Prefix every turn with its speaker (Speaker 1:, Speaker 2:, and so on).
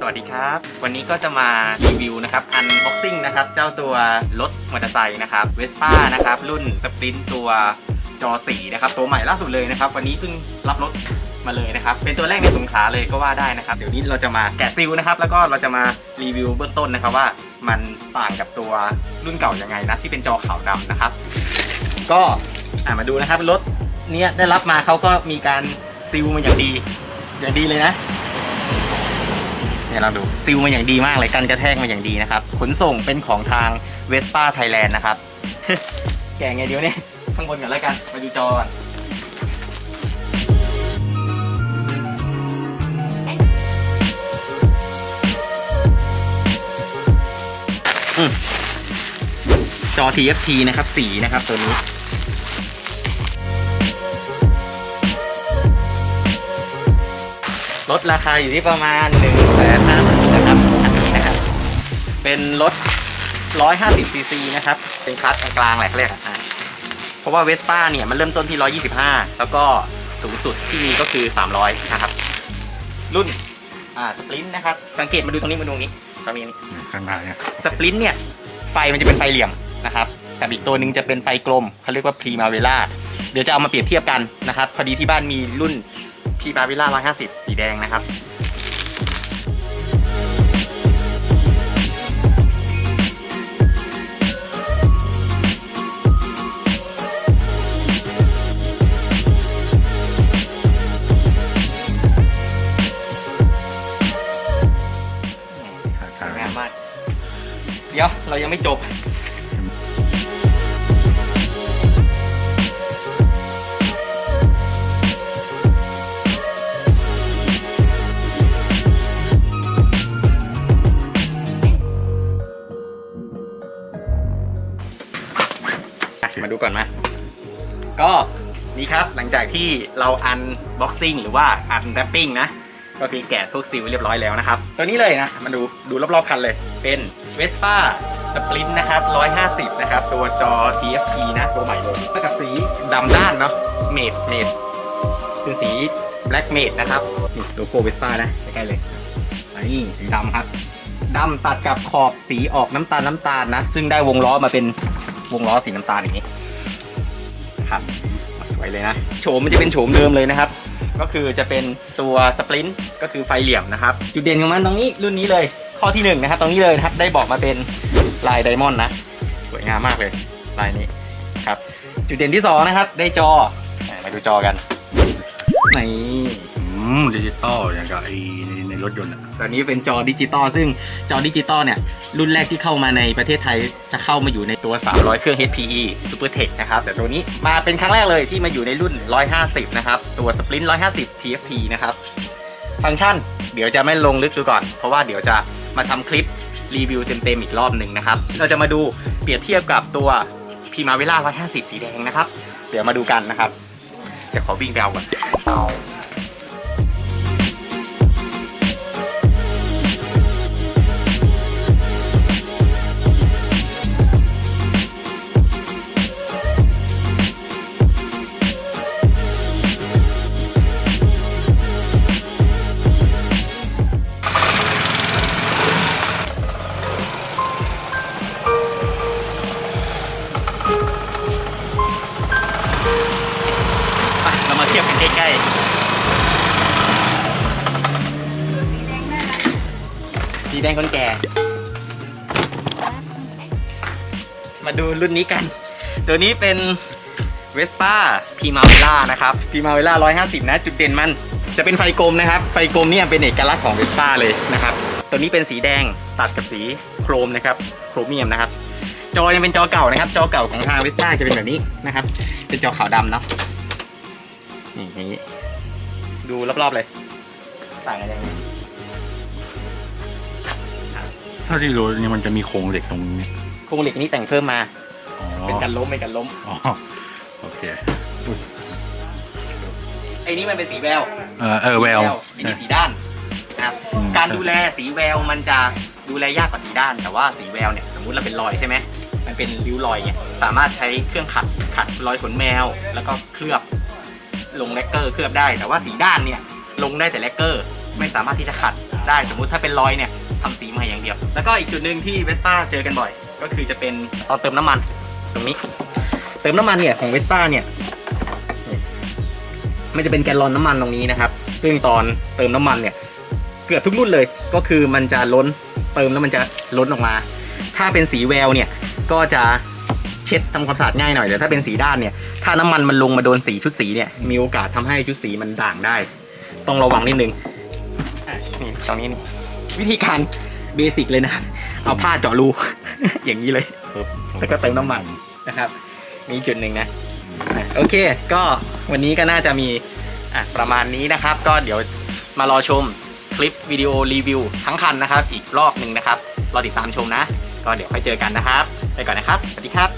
Speaker 1: สวัสดีครับ วันนี้ก็จะมารีวิวนะครับอันบ็อกซิ่งนะครับ เจ้าตัวรถมอเตอร์ไซค์นะครับเวสป้านะครับ รุ่นสปรินตัวจอสีนะครับ ตัวใหม่ล่าสุดเลยนะครับ วันนี้เพิ่งรับรถมาเลยนะครับ เป็นตัวแรกในสงขลาเลยก็ว่าได้นะครับ เดี๋ยวนี้เราจะมาแกะซิลนะครับ แล้วก็เราจะมารีวิวเบื้องต้นนะครับว่ามันต่างกับตัวรุ่นเก่ายังไงนะที่เป็นจอขาวดำนะครับ ก็อะมาดูนะครับรถเนี้ยได้รับมาเขาก็มีการซิลมาอย่างดีอย่างดีเลยนะ เนี่ยเราดูซิลมาอย่างดีมากเลยกันกระแทกมาอย่างดีนะครับขนส่งเป็นของทางเวสป้าไทยแลนด์นะครับแกไงเดียวเนี่ยข้างบนก่อนแล้วกันมาดูจอก่อนจอ TFT นะครับสีนะครับตัวนี้ ลดราคาอยู่ที่ประมาณ1นึ่งแสนห้าหมื่นนะครับอันนี้นะครับ เป็นรถ150ซีซีนะครับ เป็นคลัสกลางๆแหละเขาเรียกอะอะเพราะว่าเวสป้าเนี่ยมันเริ่มต้นที่ 125 แล้วก็สูงสุดที่มีก็คือ 300 นะครับ รุ่นอ่าสปรินต์นะครับ สังเกตมาดูตรงนี้มาดูตรงนี้ตรงนี้นี่
Speaker 2: ข้างหน้าเนี่ย
Speaker 1: สปรินต์เนี่ยไฟมันจะเป็นไฟเหลี่ยมนะครับแต่อีกตัวหนึ่งจะเป็นไฟกลมเขาเรียกว่าพรีมาเวล่าเดี๋ยวจะเอามาเปรียบเทียบกันนะครับพอดีที่บ้านมีรุ่น พรีมาเวล่า150สีแดงนะครับ
Speaker 2: ขา
Speaker 1: ส
Speaker 2: ขา
Speaker 1: วยงามมาก เดี๋ยวเรายังไม่จบ มาดูก่อนมา ก็นี่ครับหลังจากที่เราอันบ็อกซิ่งหรือว่าอันแรปปิ้งนะ ก็คือแกะทุกซิลเรียบร้อยแล้วนะครับ ตัวนี้เลยนะ มาดูดูรอบๆคันเลย เป็น Vespa Sprint นะครับ 150 นะครับ ตัวจอ TFT นะ ตัวใหม่เลยสกับสีดำด้านเนาะเมดเมดเป็นสี Black Made นะครับนี่โลโก้ Vespa นะใกล้ๆเลยนี่สีดำครับดำตัดกับขอบสีออกน้ำตาลน้ำตาลนะ ซึ่งได้วงล้อมาเป็น วงล้อสีน้ำตาลอย่างนี้ครับสวยเลยนะโฉมมันจะเป็นโฉมเดิมเลยนะครับ ก็คือจะเป็นตัวสปรินต์ก็คือไฟเหลี่ยมนะครับ จุดเด่นของมันตรงนี้รุ่นนี้เลย ข้อที่หนึ่งนะครับตรงนี้เลยนะครับได้บอกมาเป็นลายไดมอนด์นะ สวยงามมากเลยลายนี้ครับ จุดเด่นที่สองนะครับ ได้จอมาดูจอกันนี่
Speaker 2: อืมดิจิตอลอย่างกับไอในในรถยนต์อะ
Speaker 1: ตัวนี้เป็นจอดิจิตอลซึ่งจอดิจิตอลเนี่ย รุ่นแรกที่เข้ามาในประเทศไทยจะเข้ามาอยู่ในตัว 300 เครื่อง HPE SuperTech นะครับ แต่ตัวนี้มาเป็นครั้งแรกเลยที่มาอยู่ในรุ่น 150 นะครับ ตัว Sprint 150 TFT นะครับ ฟังก์ชันเดี๋ยวจะไม่ลงลึกดูก่อน เพราะว่าเดี๋ยวจะมาทำคลิปรีวิวเต็มๆอีกรอบหนึ่งนะครับ เราจะมาดูเปรียบเทียบกับตัว Primavera 150 สีแดงนะครับ เดี๋ยวมาดูกันนะครับ เดี๋ยวขอวิ่งไปเอาก่อน สีแดงคนแก่ มาดูรุ่นนี้กัน ตัวนี้เป็น Vespa Primavera นะครับ Primavera 150 นะ จุดเด่นมันจะเป็นไฟกลมนะครับ ไฟกลมเนี่ยเป็นเอกลักษณ์ของ Vespa เลยนะครับ ตัวนี้เป็นสีแดงตัดกับสีโครมนะครับ โครเมียมนะครับ จอยังเป็นจอเก่านะครับ จอเก่าของทาง Vespa จะเป็นแบบนี้นะครับ เป็นจอขาวดำเนาะ นี่อย่างนี้ ดูรอบๆเลย ต่างกันยังไง
Speaker 2: ถ้าที่รู้นี่มันจะมีโครงเหล็กตรงนี้
Speaker 1: โครงเหล็กนี้แต่งเพิ่มมา
Speaker 2: อ๋อ
Speaker 1: เป็นกันล้มเป็นกันล้ม
Speaker 2: อ๋อโอเค
Speaker 1: ไอ้นี่มันเป็นสีแวว
Speaker 2: เออเออแวว
Speaker 1: ไอ้นี่สีด้านนะครับ
Speaker 2: อืม
Speaker 1: การดูแลสีแววมันจะดูแลยากกว่าสีด้าน แต่ว่าสีแววเนี่ยสมมุติเราเป็นรอยใช่ไหมมันเป็นริ้วรอยเนี่ยสามารถใช้เครื่องขัดขัดรอยขนแมว แล้วก็เคลือบลงแลกเกอร์เคลือบได้ แต่ว่าสีด้านเนี่ยลงได้แต่แลกเกอร์ ไม่สามารถที่จะขัดได้สมมุติถ้าเป็นรอยเนี่ย ทำสีใหม่อย่างเดียว แล้วก็อีกจุดหนึ่งที่เวสป้าเจอกันบ่อย ก็คือจะเป็นตอนเติมน้ำมัน ตรงนี้ เติมน้ำมันเนี่ยของเวสป้าเนี่ยมันจะเป็นแกลลอนน้ำมันตรงนี้นะครับ ซึ่งตอนเติมน้ำมันเนี่ย เกือบทุกรุ่นเลย ก็คือมันจะล้นเติมแล้วมันจะล้นออกมา ถ้าเป็นสีแววเนี่ยก็จะเช็ดทำความสะอาดง่ายหน่อยแต่ถ้าเป็นสีด้านเนี่ย ถ้าน้ำมันมันลงมาโดนสีชุดสีเนี่ย มีโอกาสทำให้ชุดสีมันด่างได้ ต้องระวังนิดนึงอะนี่ตรงนี้นี่ วิธีการเบสิกเลยนะครับเอาผ้าเจาะรู อย่างนี้เลย
Speaker 2: ปึ๊บ
Speaker 1: แล้วก็เติมน้ำมันนะครับมีจุดหนึ่งนะอะโอเค ก็วันนี้ก็น่าจะมีอะประมาณนี้นะครับ ก็เดี๋ยวมารอชมคลิปวิดีโอรีวิวทั้งคันนะครับ อีกรอบหนึ่งนะครับ รอติดตามชมนะ ก็เดี๋ยวค่อยเจอกันนะครับ ไปก่อนนะครับ สวัสดีครับ